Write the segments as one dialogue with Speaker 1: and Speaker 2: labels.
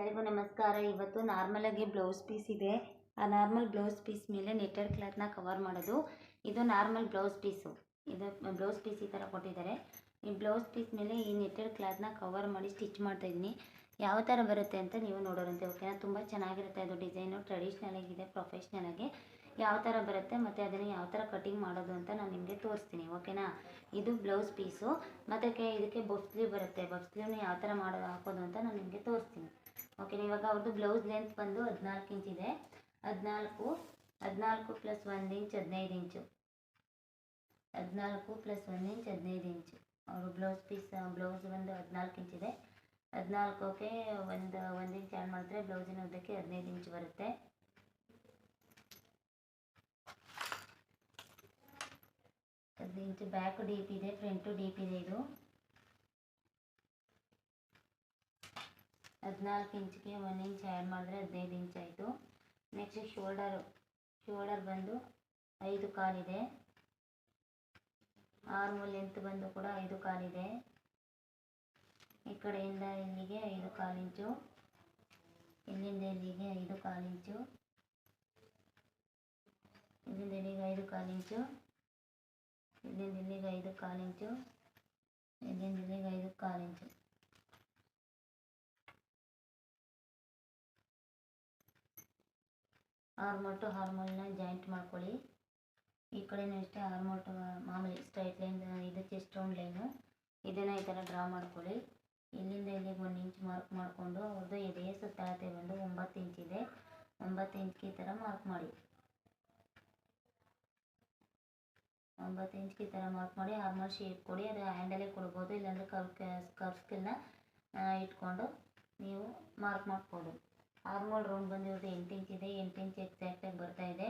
Speaker 1: ಎಲ್ಲರಿಗೂ ನಮಸ್ಕಾರ. ಇವತ್ತು ನಾರ್ಮಲಾಗಿ ಬ್ಲೌಸ್ ಪೀಸ್ ಇದೆ. ಆ ನಾರ್ಮಲ್ ಬ್ಲೌಸ್ ಪೀಸ್ ಮೇಲೆ ನೆಟ್ಟೆಡ್ ಕ್ಲಾತ್ನ ಕವರ್ ಮಾಡೋದು. ಇದು ನಾರ್ಮಲ್ ಬ್ಲೌಸ್ ಪೀಸು ಇದು ಬ್ಲೌಸ್ ಪೀಸ್ ಈ ಥರ ಕೊಟ್ಟಿದ್ದಾರೆ. ಈ ಬ್ಲೌಸ್ ಪೀಸ್ ಮೇಲೆ ಈ ನೆಟ್ಟೆಡ್ ಕ್ಲಾತ್ನ ಕವರ್ ಮಾಡಿ ಸ್ಟಿಚ್ ಮಾಡ್ತಾ ಇದ್ದೀನಿ. ಯಾವ ಥರ ಬರುತ್ತೆ ಅಂತ ನೀವು ನೋಡೋರಂತೆ ಓಕೆನಾ ತುಂಬ ಚೆನ್ನಾಗಿರುತ್ತೆ. ಅದು ಡಿಸೈನು ಟ್ರೆಡಿಷ್ನಲ್ ಆಗಿದೆ ಪ್ರೊಫೆಷ್ನಲ್ ಆಗಿ. ಯಾವ ಥರ ಬರುತ್ತೆ ಮತ್ತು ಅದನ್ನು ಯಾವ ಥರ ಕಟಿಂಗ್ ಮಾಡೋದು ಅಂತ ನಾನು ನಿಮಗೆ ತೋರಿಸ್ತೀನಿ ಓಕೆನಾ ಇದು ಬ್ಲೌಸ್ ಪೀಸು ಮತ್ತು ಇದಕ್ಕೆ ಬಫ್ ಬರುತ್ತೆ. ಬಫ್ ಯಾವ ಥರ ಮಾಡೋದು ಹಾಕೋದು ಅಂತ ನಾನು ನಿಮಗೆ ತೋರಿಸ್ತೀನಿ. ಓಕೆನಾ ಇವಾಗ ಅವ್ರದ್ದು ಬ್ಲೌಸ್ ಲೆಂತ್ ಬಂದು ಹದಿನಾಲ್ಕು ಇಂಚ್ ಇದೆ. ಹದಿನಾಲ್ಕು ಹದಿನಾಲ್ಕು ಪ್ಲಸ್ ಒಂದು ಇಂಚ್ ಹದಿನೈದು ಇಂಚು ಹದಿನಾಲ್ಕು ಪ್ಲಸ್ ಒಂದು ಇಂಚ್ ಹದಿನೈದು ಇಂಚು ಅವರು ಬ್ಲೌಸ್ ಪೀಸ್ ಬ್ಲೌಸ್ ಬಂದು ಹದಿನಾಲ್ಕು ಇಂಚ್ ಇದೆ. ಹದಿನಾಲ್ಕಕ್ಕೆ ಒಂದು ಒಂದು ಇಂಚ್ ಆ್ಯಡ್ ಮಾಡಿದ್ರೆ ಬ್ಲೌಸಿನ ಉದ್ದಕ್ಕೆ ಹದಿನೈದು ಇಂಚ್ ಬರುತ್ತೆ. ಹದಿನೈದು ಇಂಚು ಬ್ಯಾಕ್ ಡೀಪ್ ಇದೆ ಫ್ರಂಟು ಡೀಪ್ ಇದೆ ಇದು. ಹದಿನಾಲ್ಕು ಇಂಚಿಗೆ ಒನ್ ಇಂಚ್ ಆ್ಯಡ್ ಮಾಡಿದ್ರೆ ಹದಿನೈದು ಇಂಚ್ ಆಯಿತು. ನೆಕ್ಸ್ಟ್ ಶೋಲ್ಡರು ಶೋಲ್ಡರ್ ಬಂದು ಐದು ಕಾಲಿದೆ ಆರ್ಮೂಲ್ ಲೆಂತ್ ಬಂದು ಕೂಡ ಐದು ಕಾಲಿದೆ ಈ ಕಡೆಯಿಂದ ಇಲ್ಲಿಗೆ ಐದು ಕಾಲು ಇಂಚು ಇಲ್ಲಿಂದ ಇಲ್ಲಿಗೆ ಐದು ಕಾಲು ಇಂಚು ಇಲ್ಲಿಂದ ಇಲ್ಲಿಗೆ ಐದು ಕಾಲು ಇಂಚು ಇಲ್ಲಿಂದ ಇಲ್ಲಿಗೆ ಐದು ಕಾಲು ಇಂಚು ಇಲ್ಲಿಂದ ಇಲ್ಲಿಗೆ ಐದು ಕಾಲು ಇಂಚು ಹಾರ್ಮೋಟು ಹಾರ್ಮೋಲ್ನ ಜಾಯಿಂಟ್ ಮಾಡ್ಕೊಳ್ಳಿ. ಈ ಕಡೆನೂ ಇಷ್ಟೇ ಹಾರ್ಮೋಟು ಮಾಮೂಲಿ ಸ್ಟ್ರೈಟ್ ಲೈನ್ ಇದು ರೌಂಡ್ ಲೈನು. ಇದನ್ನು ಈ ಥರ ಡ್ರಾ ಮಾಡ್ಕೊಳ್ಳಿ. ಇಲ್ಲಿಂದ ಇಲ್ಲಿಗೆ ಒಂದು ಇಂಚ್ ಮಾರ್ಕ್ ಮಾಡಿಕೊಂಡು ಅವ್ರದ್ದು ಎದೆಯ ಸುತ್ತಳತೆ ಬಂದು ಒಂಬತ್ತು ಇಂಚ್ ಇದೆ. ಒಂಬತ್ತು ಇಂಚ್ಗೆ ಈ ಥರ ಮಾರ್ಕ್ ಮಾಡಿ. ಒಂಬತ್ತು ಇಂಚ್ಗೆ ಈ ಥರ ಮಾರ್ಕ್ ಮಾಡಿ ಹಾರ್ಮೋಲ್ ಶೇಪ್ ಕೊಡಿ. ಅದು ಹ್ಯಾಂಡಲೇ ಕೊಡ್ಬೋದು. ಇಲ್ಲಾಂದರೆ ಕರ್ವ್ ಸ್ಕಿಲ್ನ ಇಟ್ಕೊಂಡು ನೀವು ಮಾರ್ಕ್ ಮಾಡ್ಬೋದು ಆರ್ಮೋಲ್ ರೌಂಡ್ ಬಂದಿರೋದು ಎಂಟು ಇಂಚ್ ಇದೆ, ಎಂಟು ಇಂಚ್ ಎಕ್ಸಾಕ್ಟಾಗಿ ಬರ್ತಾ ಇದೆ.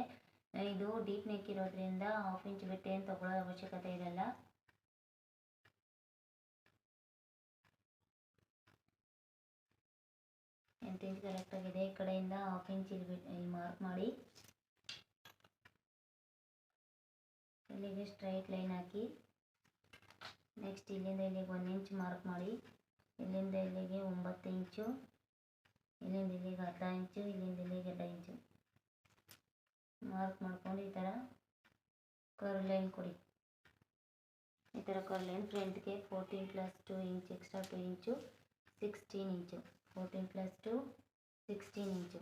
Speaker 1: ಇದು ಡೀಪ್ ನೆಕ್ ಇರೋದ್ರಿಂದ ಹಾಫ್ ಇಂಚ್ ಬಿಟ್ಟು ಏನು ತೊಗೊಳ್ಳೋ ಅವಶ್ಯಕತೆ ಇರಲ್ಲ. ಎಂಟು ಇಂಚ್ ಕರೆಕ್ಟಾಗಿದೆ ಈ ಕಡೆಯಿಂದ ಹಾಫ್ ಇಂಚ್ ಇಲ್ಲಿ ಇಲ್ಲಿ ಮಾರ್ಕ್ ಮಾಡಿ. ಇಲ್ಲಿಗೆ ಸ್ಟ್ರೈಟ್ ಲೈನ್ ಹಾಕಿ. ನೆಕ್ಸ್ಟ್ ಇಲ್ಲಿಂದ ಇಲ್ಲಿಗೆ ಒಂದು ಇಂಚ್ ಮಾರ್ಕ್ ಮಾಡಿ. ಇಲ್ಲಿಂದ ಇಲ್ಲಿಗೆ ಒಂಬತ್ತು ಇಂಚು ಇಲ್ಲಿಂದ ಇಲ್ಲಿಗೆ ಅರ್ಧ ಇಂಚು ಇಲ್ಲಿಂದ ಇಲ್ಲಿಗೆ ಅರ್ಧ ಇಂಚು ಮಾರ್ಕ್ ಮಾಡ್ಕೊಂಡು ಈ ಥರ ಕರ್ವ್ ಲೈನ್ ಕೊಡಿ ಈ ಥರ curve line ಫ್ರಂಟ್ಗೆ fourteen plus two inch extra two inch sixteen inch fourteen plus two sixteen inch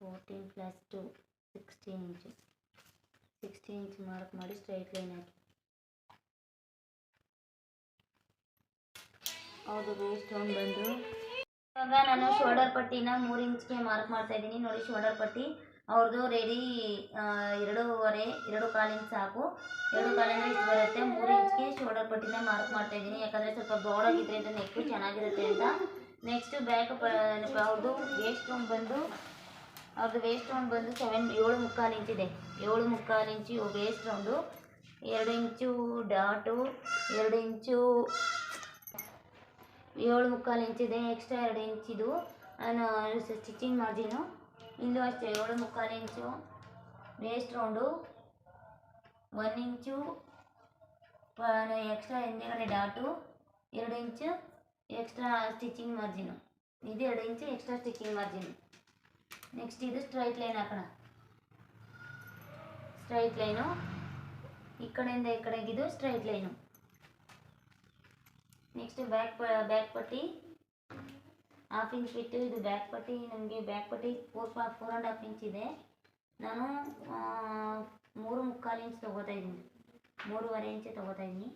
Speaker 1: fourteen plus two sixteen inch sixteen inch mark ಮಾಡಿ ಸ್ಟ್ರೈಟ್ ಲೈನ್ ಹಾಕಿ ಹೌದು ವೇಸ್ಟ್ ರೌಂಡ್ ಬಂದು ಇವಾಗ ನಾನು ಶೋಲ್ಡರ್ ಪಟ್ಟಿನ ಮೂರು ಇಂಚ್ಗೆ ಮಾರ್ಕ್ ಮಾಡ್ತಾ ಇದ್ದೀನಿ. ನೋಡಿ ಶೋಲ್ಡರ್ ಪಟ್ಟಿ. ಅವ್ರದ್ದು ರೆಡಿ ಎರಡೂವರೆ, ಎರಡು ಕಾಲು ಇಂಚ್ ಸಾಕು. ಎರಡು ಕಾಲಿಂದ ಇಷ್ಟು ಬರುತ್ತೆ. ಮೂರು ಇಂಚ್ಗೆ ಶೋಲ್ಡರ್ ಪಟ್ಟಿನ ಮಾರ್ಕ್ ಮಾಡ್ತಾ ಇದ್ದೀನಿ. ಯಾಕಂದರೆ ಸ್ವಲ್ಪ ಬ್ರಾಡ್ ಆಗಿದ್ರೆ ಇದು ನೆಕ್ಕು ಚೆನ್ನಾಗಿರುತ್ತೆ ಅಂತ. ನೆಕ್ಸ್ಟ್ ಬ್ಯಾಕ್ ಅವ್ರದ್ದು ವೇಸ್ಟ್ ಬಂದು ಅವ್ರದ್ದು ವೇಸ್ಟ್ ರೌಂಡ್ ಬಂದು ಸೆವೆನ್ ಏಳು ಮುಕ್ಕಾಲು ಇಂಚಿದೆ ಏಳು ಮುಕ್ಕಾಲು ಇಂಚು ವೇಸ್ಟ್ ರೌಂಡು ಎರಡು ಇಂಚು ಡಾಟು ಎರಡು ಇಂಚು ಏಳು ಮುಕ್ಕಾಲು ಇಂಚಿದೆ ಎಕ್ಸ್ಟ್ರಾ ಎರಡು ಇಂಚಿದು ನಾನು ಸ್ಟಿಚಿಂಗ್ ಮಾರ್ಜಿನು ಇಲ್ಲೂ ಅಷ್ಟೇ, ಏಳು ಮುಕ್ಕಾಲು inch. Waist round one inch extra ಹಿಂದೆಗಡೆ ಡಾಟು. ಎರಡು ಇಂಚು ಎಕ್ಸ್ಟ್ರಾ ಸ್ಟಿಚಿಂಗ್ ಮಾರ್ಜಿನು ಇದು ಎರಡು inch extra stitching margin next ಇದು ಸ್ಟ್ರೈಟ್ ಲೈನ್ ಹಾಕೋಣ. ಸ್ಟ್ರೈಟ್ ಲೈನು ಈ ಕಡೆಯಿಂದ ಈ ಕಡೆಗಿದು straight line next back back ಪಟ್ಟಿ ಹಾಫ್ ಇಂಚ್ ಬಿಟ್ಟು ಇದು ಬ್ಯಾಕ್ ಪಟ್ಟಿ ನಮಗೆ ಬ್ಯಾಕ್ ಪಟ್ಟಿ four four and half inch ಇದೆ. ನಾನು ಮೂರು ಮುಕ್ಕಾಲು ಇಂಚ್ ತೊಗೋತಾ ಇದ್ದೀನಿ. ಮೂರುವರೆ ಇಂಚ್ ತೊಗೋತಾ ಇದ್ದೀನಿ.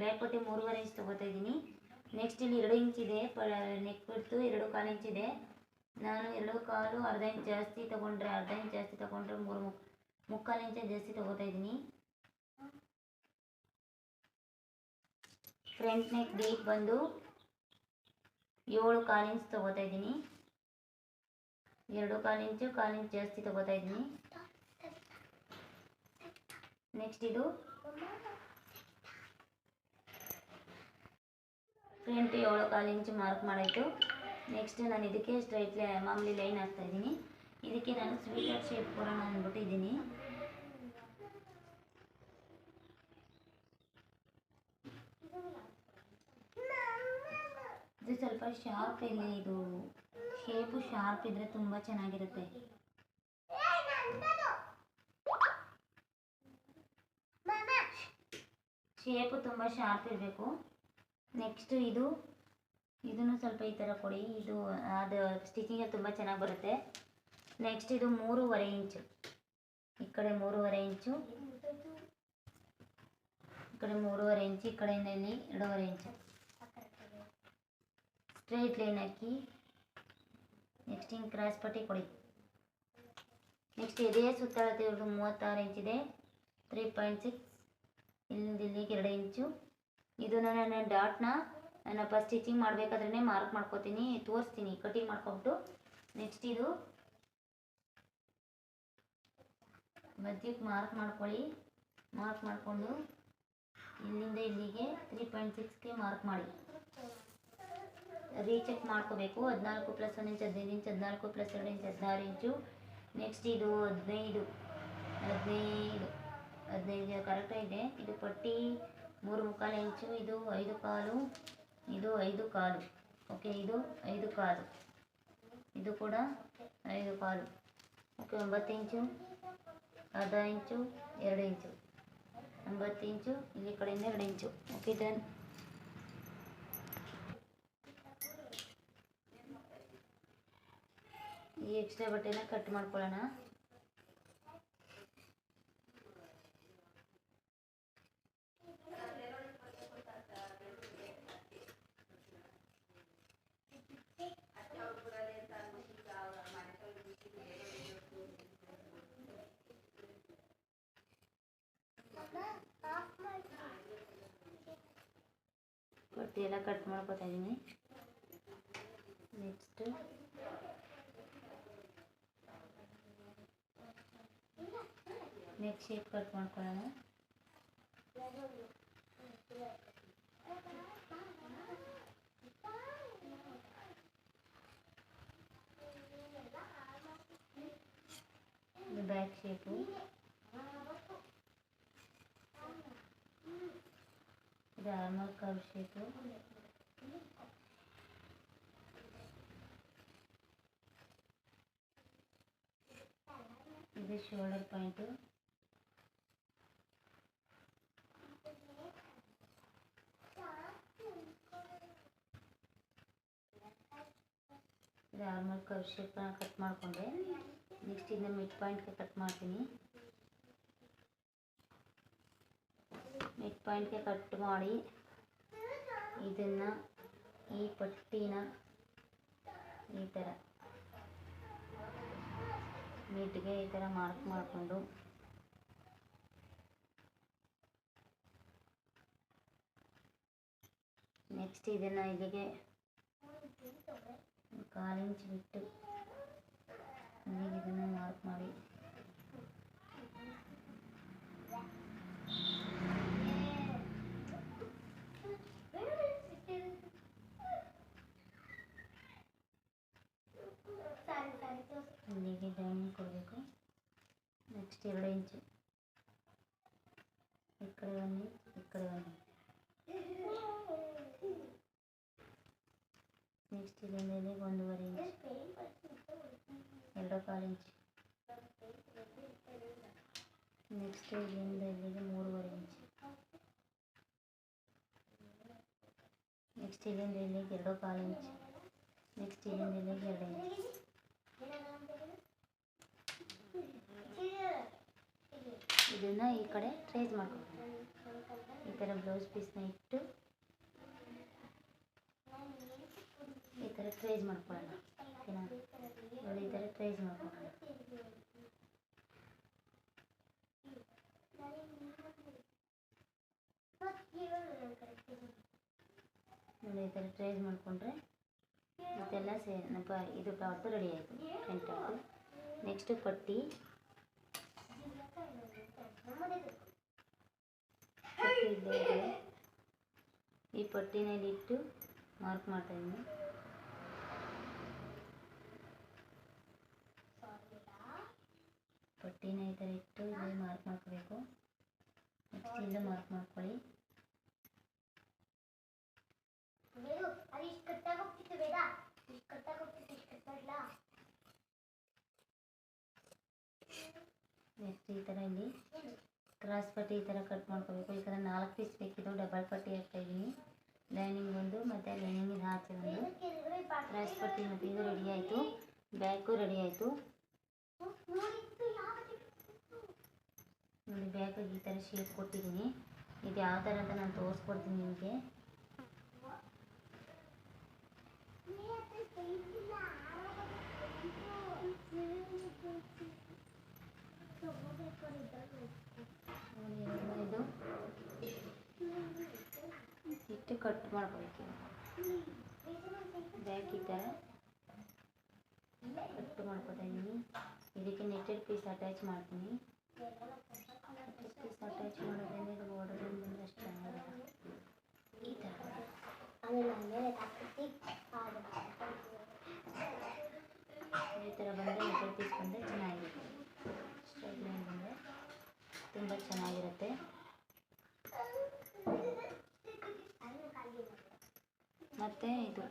Speaker 1: ಬ್ಯಾಕ್ ಪಟ್ಟಿ ಮೂರುವರೆ ಇಂಚ್ ತೊಗೋತಾ ಇದ್ದೀನಿ. ನೆಕ್ಸ್ಟ್ ಇಲ್ಲಿ ಎರಡು ಇಂಚ್ ಇದೆ. ಪ ನೆಕ್ ಬಿಡ್ತು ಎರಡು ಕಾಲು ಇಂಚ್ ಇದೆ. ನಾನು ಎರಡು ಕಾಲು ಅರ್ಧ ಇಂಚ್ ಜಾಸ್ತಿ ತೊಗೊಂಡ್ರೆ ಅರ್ಧ ಇಂಚ್ ಜಾಸ್ತಿ ತೊಗೊಂಡ್ರೆ ಮೂರು ಮುಕ್ ಮುಕ್ಕಾಲು ಇಂಚ್ ಜಾಸ್ತಿ ತೊಗೋತಾ ಇದ್ದೀನಿ. ಫ್ರಂಟ್ ನೆಕ್ ಡೇಟ್ ಬಂದು ಏಳು ಕಾಲು ತಗೋತಾ ಇದ್ದೀನಿ. ಎರಡು ಕಾಲು ಇಂಚು ಕಾಲು ಇಂಚ್ ಜಾಸ್ತಿ ತೊಗೋತಾ ಇದ್ದೀನಿ. ನೆಕ್ಸ್ಟ್ ಇದು ಫ್ರಂಟ್ ಏಳು ಕಾಲು ಮಾರ್ಕ್ ಮಾಡಾಯಿತು. ನೆಕ್ಸ್ಟ್ ನಾನು ಇದಕ್ಕೆ ಸ್ಟ್ರೈಟ್ ಮಾಮೂಲಿ ಲೈನ್ ಹಾಕ್ತಾ ಇದ್ದೀನಿ. ಇದಕ್ಕೆ ನಾನು ಸ್ವೀಟರ್ ಶೇಪ್ ಕೊಡೋಣ ಅಂದ್ಬಿಟ್ಟಿದ್ದೀನಿ ಇದು ಸ್ವಲ್ಪ ಶಾರ್ಪ್ ಇಲ್ಲಿ ಇದು ಶೇಪು ಶಾರ್ಪ್ ಇದ್ರೆ ತುಂಬ ಚೆನ್ನಾಗಿರುತ್ತೆ. ಶೇಪು ತುಂಬ ಶಾರ್ಪ್ ಇರಬೇಕು. ನೆಕ್ಸ್ಟ್ ಇದು, ಇದನ್ನು ಸ್ವಲ್ಪ ಈ ಥರ ಕೊಡಿ. ಇದು, ಅದು ಸ್ಟಿಚಿಂಗ್ ತುಂಬ ಚೆನ್ನಾಗಿ ಬರುತ್ತೆ. ನೆಕ್ಸ್ಟ್ ಇದು ಮೂರುವರೆ ಇಂಚು ಈ ಕಡೆ ಮೂರುವರೆ ಇಂಚು ಈ ಕಡೆ ಮೂರುವರೆ ಇಂಚು ಈ ಕಡೆಯಿಂದ ಇಲ್ಲಿ ಎರಡೂವರೆ ಇಂಚು ಸ್ಟ್ರೈಟ್ ಲೈನ್ ಹಾಕಿ ನೆಕ್ಸ್ಟ್ ಹಿಂಗೆ ಕ್ರಾಸ್ ಪಟ್ಟಿ ಕೊಡಿ. ನೆಕ್ಸ್ಟ್ ಇದೇ ಸುತ್ತಳತೆ ಮೂವತ್ತಾರು ಇಂಚಿದೆ ತ್ರೀ ಪಾಯಿಂಟ್ ಸಿಕ್ಸ್ ಇಲ್ಲಿಂದ ಇಲ್ಲಿಗೆ ಎರಡು ಇಂಚು ಇದು ನನ್ನ ಡಾಟ್ನ ಫಸ್ಟ್ ಸ್ಟಿಚಿಂಗ್ ಮಾಡಬೇಕಾದ್ರೆ ಮಾರ್ಕ್ ಮಾಡ್ಕೋತೀನಿ, ತೋರಿಸ್ತೀನಿ ಕಟಿಂಗ್ ಮಾಡ್ಕೊಬಿಟ್ಟು. ನೆಕ್ಸ್ಟ್ ಇದು ಮಧ್ಯಕ್ಕೆ ಮಾರ್ಕ್ ಮಾಡ್ಕೊಳ್ಳಿ. ಮಾರ್ಕ್ ಮಾಡಿಕೊಂಡು ಇಲ್ಲಿಂದ ಇಲ್ಲಿಗೆ ತ್ರೀ ಪಾಯಿಂಟ್ ಸಿಕ್ಸ್ಗೆ ಮಾರ್ಕ್ ಮಾಡಿ. ರೀಚೆಕ್ ಮಾಡ್ಕೋಬೇಕು ಹದಿನಾಲ್ಕು ಪ್ಲಸ್ ಒಂದು ಇಂಚ್ ಹದಿನೈದು ಇಂಚ್ ಹದಿನಾಲ್ಕು ಪ್ಲಸ್ ಎರಡು ಇಂಚ್ ಹದಿನಾರು ಇಂಚು ನೆಕ್ಸ್ಟ್ ಇದು ಹದಿನೈದು ಹದಿನೈದು ಹದಿನೈದು ಕರೆಕ್ಟಾಗಿದೆ ಇದು ಪಟ್ಟಿ ಮೂರು ಮುಕ್ಕಾಲು ಇಂಚು ಇದು ಐದು ಕಾಲು ಇದು ಐದು ಕಾಲು ಓಕೆ ಇದು ಐದು ಕಾಲು ಇದು ಕೂಡ ಐದು ಕಾಲು ಓಕೆ ಒಂಬತ್ತು ಇಂಚು ಅರ್ಧ ಇಂಚು ಎರಡು ಇಂಚು ಒಂಬತ್ತು ಇಂಚು ಇಲ್ಲಿ ಕಡೆಯಿಂದ ಎರಡು ಇಂಚು ಓಕೆ ಡನ್ ಈ ಎಕ್ಸ್ಟ್ರಾ ಬಟ್ಟೆನ ಕಟ್ ಮಾಡ್ಕೊಳ್ಳೋಣ ಬಟ್ಟೆ ಎಲ್ಲ ಕಟ್ ಮಾಡ್ಕೊತಾ ಇದ್ದೀನಿ ನೆಕ್ಸ್ಟ್ ನೆಕ್ಸ್ಟ್ ಶೇಪ್ ಕಟ್ ಮಾಡ್ಕೊಳ್ಳೋಣ ಇದು ಬ್ಯಾಕ್ ಶೇಪು ಇದು ಆರ್ಮಲ್ ಕರ್ವ್ ಶೇಪು ಇದು ಶೋಲ್ಡರ್ ಪಾಯಿಂಟು ಇದು ಆರ್ಮಲ್ ಕರ್ವ್ ಶೇಪ್ನ ಕಟ್ ಮಾಡಿಕೊಂಡೆ ನೆಕ್ಸ್ಟ್ ಇದನ್ನ ಮಿಡ್ ಪಾಯಿಂಟ್ಗೆ ಕಟ್ ಮಾಡ್ತೀನಿ ಮಿಡ್ ಪಾಯಿಂಟ್ಗೆ ಕಟ್ ಮಾಡಿ ಇದನ್ನು ಈ ಪಟ್ಟಿನ ಈ ಥರ ಮಿಡ್ಗೆ ಈ ಥರ ಮಾರ್ಕ್ ಮಾಡಿಕೊಂಡು ನೆಕ್ಸ್ಟ್ ಇದನ್ನು ಇಲ್ಲಿಗೆ ಕಾಲು ಇಂಚ್ ಬಿಟ್ಟು ಇಲ್ಲಿಗೆ ಇದನ್ನು ಮಾರ್ಕ್ ಮಾಡಿ ಇಲ್ಲಿಗೆ ಡೌನ್ ಕೊಡಬೇಕು ನೆಕ್ಸ್ಟ್ ಎರಡು ಇಂಚು ಈ ಕಡೆ ಒಂದು ಈ ಕಡೆ ಒಂದು ನೆಕ್ಸ್ಟ್ ಇಲ್ಲಿಂದ ಇಲ್ಲಿಗೆ ಒಂದೂವರೆ ಇಂಚ್ ಎರಡು ಕಾಲು ಇಂಚ್ ನೆಕ್ಸ್ಟ್ ಇಲ್ಲಿಂದ ಇಲ್ಲಿಗೆ ಮೂರುವರೆ ಇಂಚ್ ನೆಕ್ಸ್ಟ್ ಇಲ್ಲಿಂದ ಇಲ್ಲಿಗೆ ಎರಡು ಕಾಲು ಇಂಚ್ ನೆಕ್ಸ್ಟ್ ಇಲ್ಲಿಂದ ಇಲ್ಲಿಗೆ ಎರಡು ಇಂಚ್ ಇದನ್ನು ಈ ಕಡೆ ಟ್ರೇಸ್ ಮಾಡ್ಕೊಂಡು ಈ ಥರ ಬ್ಲೌಸ್ ಪೀಸ್ನ ಇಟ್ಟು ಈ ಥರ ಟ್ರೇಸ್ ಮಾಡ್ಕೊಳ್ಳೋಣ. ಓಕೆನಾ ನೋಡಿ ಈ ಥರ ಟ್ರೇಸ್ ಮಾಡ್ಕೊಳ್ಳೋಣ. ನೋಡಿ ಈ ಥರ ಟ್ರೇಸ್ ಮಾಡಿಕೊಂಡ್ರೆ ಮತ್ತೆಲ್ಲ ಸೇ ನಪ್ಪ ಇದು ಟಾಪು ರೆಡಿ ಆಯಿತು. ಫ್ರಂಟ್ ಟಾಪು ನೆಕ್ಸ್ಟ್ ಪಟ್ಟಿ. ಪಟ್ಟಿ ಈ ಪಟ್ಟಿನ ಇಲ್ಲಿ ಇಟ್ಟು ಮಾರ್ಕ್ ಮಾಡ್ತಾ ಪೇನ ಈ ಥರ ಇಟ್ಟು ಇಲ್ಲಿ ಮಾರ್ಕ್ ಮಾಡ್ಕೋಬೇಕು. ನೆಕ್ಸ್ಟ್ ಮಾರ್ಕ್ ಮಾಡ್ಕೊಳ್ಳಿ. ನೆಕ್ಸ್ಟ್ ಈ ಥರ ಇಲ್ಲಿ ಕ್ರಾಸ್ ಪಟ್ಟಿ ಈ ಥರ ಕಟ್ ಮಾಡ್ಕೋಬೇಕು. ಥರ ನಾಲ್ಕು ಪೀಸ್ ಬೇಕಿದ್ದು ಡಬಲ್ ಪಟ್ಟಿ ಹಾಕ್ತಾ ಇದ್ದೀನಿ ಲೈನಿಂಗ್ ಒಂದು ಮತ್ತು ಲೈನಿಂಗಿನ ಆಚೆ ಒಂದು. ಕ್ರಾಸ್ ಪಟ್ಟಿ ಮತ್ತು ಇದು ರೆಡಿ ಆಯಿತು. ಬ್ಯಾಕು ರೆಡಿ ಆಯಿತು. ನೋಡಿ ಬ್ಯಾಗಿಗೆ ಈ ಥರ ಶೇಪ್ ಕೊಟ್ಟಿದ್ದೀನಿ. ಇದು ಯಾವ ಥರ ಅಂತ ನಾನು ತೋರಿಸ್ಕೊಡ್ತೀನಿ ನಿಮಗೆ. ಇದು ಇಟ್ಟು ಕಟ್ ಮಾಡ್ಕೋಬೇಕು ಬ್ಯಾಕ್ ಈ ಥರ. ಕಟ್ ಮಾಡ್ಕೊತಾ ಇದ್ದೀನಿ ಇದಕ್ಕೆ ನೆಟ್ಟೆಡ್ ಪೀಸ್ ಅಟ್ಯಾಚ್ ಮಾಡ್ತೀನಿ ನೆಟ್ಟೆಡ್ ಪೀಸ್ ಅಟ್ಯಾಚ್ ಮಾಡೋದ್ರಿಂದ ಇದು ಬಾರ್ಡರ್ ಬಂದರೆ ಅಷ್ಟು ಚೆನ್ನಾಗಿರುತ್ತೆ ಈ ಥರ ಈ ಥರ ಬಂದರೆ ನೆಟ್ಟೆಡ್ ಪೀಸ್ ಬಂದರೆ ಚೆನ್ನಾಗಿರುತ್ತೆ ಸ್ಟ್ರೈಟ್ ಲೈನ್ ಬಂದರೆ ತುಂಬ ಚೆನ್ನಾಗಿರುತ್ತೆ ಮತ್ತು ಇದು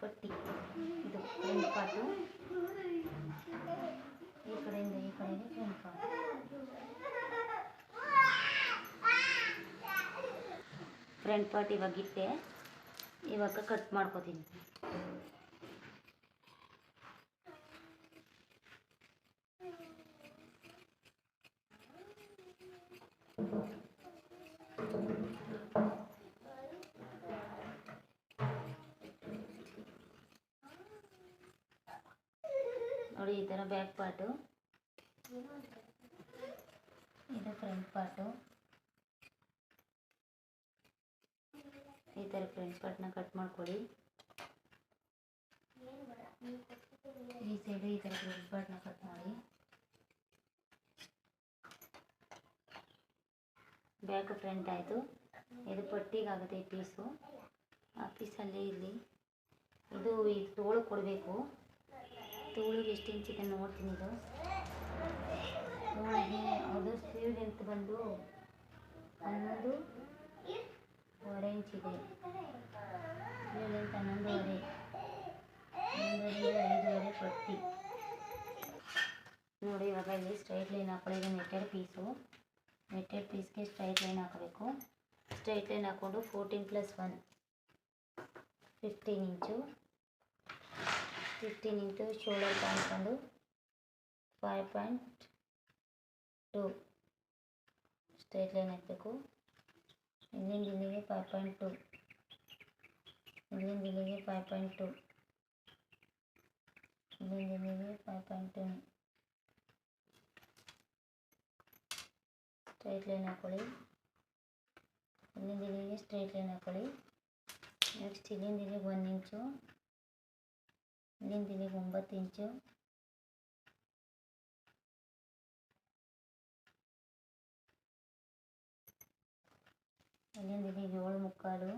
Speaker 1: ಪಟ್ಟಿ. ಇದು ಫ್ರೆಂಡ್ ಪಾಟು ಈ ಕಡೆಯಿಂದ ಈ ಕಡೆಗೆ ಫ್ರೆಂಡ್ ಪಾಟು ಫ್ರಂಟ್ ಪಾರ್ಟ್ ಇವಾಗ ಇಟ್ಟೆ. ಇವಾಗ ಕಟ್ ಮಾಡ್ಕೋತೀನಿ. ನೋಡಿ, ಈ ಥರ ಬ್ಯಾಕ್ ಪಾರ್ಟು ಇದು ಫ್ರಂಟ್ ಪಾರ್ಟು ಈ ಥರ ಫ್ರಂಟ್ ಪಾರ್ಟ್ನ ಕಟ್ ಮಾಡ್ಕೊಳ್ಳಿ. ಈ ಸೈಡು ಈ ಥರ ಫ್ರಂಟ್ ಪಾರ್ಟ್ನ ಕಟ್ ಮಾಡಿ. ಬ್ಯಾಕ್ ಫ್ರಂಟ್ ಆಯಿತು. ಇದು ಪಟ್ಟಿಗಾಗುತ್ತೆ ಈ ಪೀಸು ಆ ಪೀಸಲ್ಲಿ ಇಲ್ಲಿ ಇದು ಈ ತೋಳು ಕೊಡಬೇಕು. ತೋಳಿಗೆ ಎಷ್ಟು ಇಂಚಿದೆ ನೋಡ್ತೀನಿ ಇದು ತೋಳಿಗೆ ಅದು ಸ್ಲೀವ್ ಲೆಂತ್ ಬಂದು ಹನ್ನೊಂದು ವರೆ ಇಂಚ್ ಇದೆ ಸ್ಲೀವ್ ಲೆಂತ್ ಹನ್ನೊಂದುವರೆ ಹನ್ನೊಂದರಿಂದ ಐದುವರೆ ಪಟ್ಟಿ ನೋಡಿ ಇವಾಗ ಇಲ್ಲಿ ಸ್ಟ್ರೈಟ್ ಲೈನ್ ಹಾಕೊಳ್ಳಿ ಇದು ನೆಟ್ಟೆಡ್ ಪೀಸು ನೆಟ್ಟೆಡ್ ಪೀಸ್ಗೆ ಸ್ಟ್ರೈಟ್ ಲೈನ್ ಹಾಕಬೇಕು ಸ್ಟ್ರೈಟ್ ಲೈನ್ ಹಾಕ್ಕೊಂಡು fourteen plus one fifteen inch fifteen into shoulder ಕಾಣ್ಕೊಂಡು five point two straight line ಹಾಕಬೇಕು ಇಲ್ಲಿಂದ ಇಲ್ಲಿಗೆ ಫೈವ್ ಪಾಯಿಂಟ್ ಟು ಇಲ್ಲಿಂದ ಇಲ್ಲಿಗೆ ಫೈವ್ ಪಾಯಿಂಟ್ ಟು ಇಲ್ಲಿಂದ ಇಲ್ಲಿಗೆ five point two straight line ಹಾಕೊಳ್ಳಿ ಇಲ್ಲಿಂದ ಇಲ್ಲಿಗೆ ಸ್ಟ್ರೈಟ್ ಲೈನ್ ಹಾಕೊಳ್ಳಿ ನೆಕ್ಸ್ಟ್ ಇಲ್ಲಿಂದ ಇಲ್ಲಿಗೆ ಒಂದು ಇಂಚು ಇಲ್ಲಿಂದ ಇಲ್ಲಿಗೆ ಒಂಬತ್ತು ಇಂಚು ಇಲ್ಲಿಂದ ಇಲ್ಲಿಗೆ ಏಳು ಮುಕ್ಕಾಲು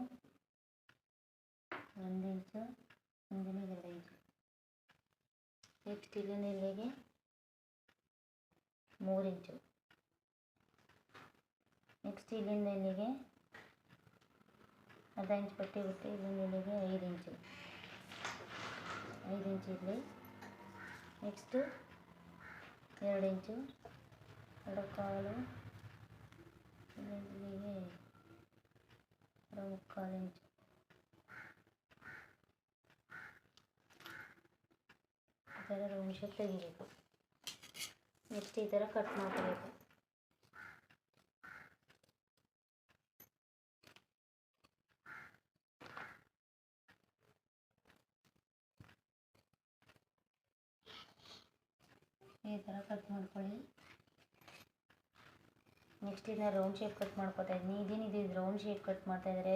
Speaker 1: ಒಂದು ಇಂಚು ಒಂದಿನ ಎರಡು ಇಂಚು ನೆಕ್ಸ್ಟ್ ಇಲ್ಲಿಂದ ಇಲ್ಲಿಗೆ ಮೂರು ಇಂಚು ನೆಕ್ಸ್ಟ್ ಇಲ್ಲಿಂದ ಇಲ್ಲಿಗೆ ಅರ್ಧ ಇಂಚ್ ಪಟ್ಟಿ ಬಿಟ್ಟು ಇಲ್ಲಿಂದ ಇಲ್ಲಿಗೆ ಐದು ಇಂಚು ಐದು ಇಂಚ್ ಇರಲಿ ನೆಕ್ಸ್ಟು ಎರಡು ಇಂಚು ಎರಡು ಕಾಲು ಇಲ್ಲಿಂದ ಇಲ್ಲಿಗೆ ಎರಡು ಮುಕ್ಕಾಲು ಇಂಚು ಈ ಥರ ರೌಂಡ್ ಶೇಪ್ ತೆಗಿಬೇಕು ನೆಕ್ಸ್ಟ್ ಈ ಥರ ಕಟ್ ಮಾಡ್ಕೋಬೇಕು ಈ ಥರ ಕಟ್ ಮಾಡ್ಕೊಳ್ಳಿ ನೆಕ್ಸ್ಟ್ ಇದನ್ನ ರೌಂಡ್ ಶೇಪ್ ಕಟ್ ಮಾಡ್ಕೊತಾ ಇದ್ದೀನಿ ಇದೇನಿದೆ ಇದು? ರೌಂಡ್ ಶೇಪ್ ಕಟ್ ಮಾಡ್ತಾ ಇದ್ದಾರೆ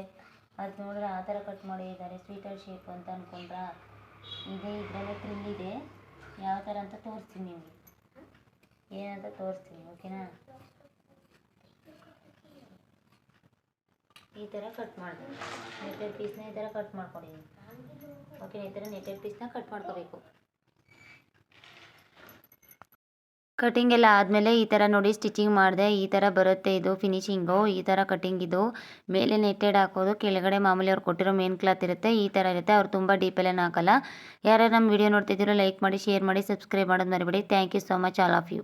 Speaker 1: ಅದು ನೋಡಿದ್ರೆ ಆ ಥರ ಕಟ್ ಮಾಡಿದ್ದಾರೆ ಸ್ವೀಟರ್ ಶೇಪ್ ಅಂತ ಅಂದ್ಕೊಂಡ್ರಾ ಇದೆ, ಇದರಲ್ಲೇ ಥ್ರಿಲ್ ಇದೆ. ಯಾವ ಥರ ಅಂತ ತೋರಿಸ್ತೀನಿ ನಿಮಗೆ. ಏನಂತ ತೋರಿಸ್ತೀನಿ ಓಕೆನಾ ಈ ಥರ ಕಟ್ ಮಾಡಿದೆ ನೆಟ್ಟೆಡ್ ಪೀಸ್ನ ಈ ಥರ ಕಟ್ ಮಾಡ್ಕೊಂಡಿದ್ದೀನಿ ಓಕೆನಾ ಈ ಥರ ನೆಟ್ಟೆಡ್ ಪೀಸ್ನ ಕಟ್ ಮಾಡ್ಕೋಬೇಕು. ಕಟಿಂಗ್ ಎಲ್ಲ ಆದಮೇಲೆ ಈ ಥರ ನೋಡಿ ಸ್ಟಿಚಿಂಗ್ ಮಾಡಿದೆ, ಈ ಥರ ಬರುತ್ತೆ ಇದು ಫಿನಿಶಿಂಗು ಈ ಥರ ಕಟಿಂಗ್ ಇದು. ಮೇಲೆ ನೆಟ್ಟೆಡ್ ಹಾಕೋದು, ಕೆಳಗಡೆ ಮಾಮೂಲಿ ಅವ್ರು ಕೊಟ್ಟಿರೋ ಮೇನ್ ಕ್ಲಾತ್ ಇರುತ್ತೆ, ಈ ಥರ ಇರುತ್ತೆ. ಅವ್ರು ತುಂಬ ಡೀಪಲ್ಲೇನು ಹಾಕಲ್ಲ. ಯಾರ್ಯಾರು ನಮ್ಮ ವಿಡಿಯೋ ನೋಡ್ತಿದ್ದೀರೋ ಲೈಕ್ ಮಾಡಿ ಶೇರ್ ಮಾಡಿ ಸಬ್ಸ್ಕ್ರೈಬ್ ಮಾಡೋದು ಮರಿಬೇಡಿ. Thank you so much all of you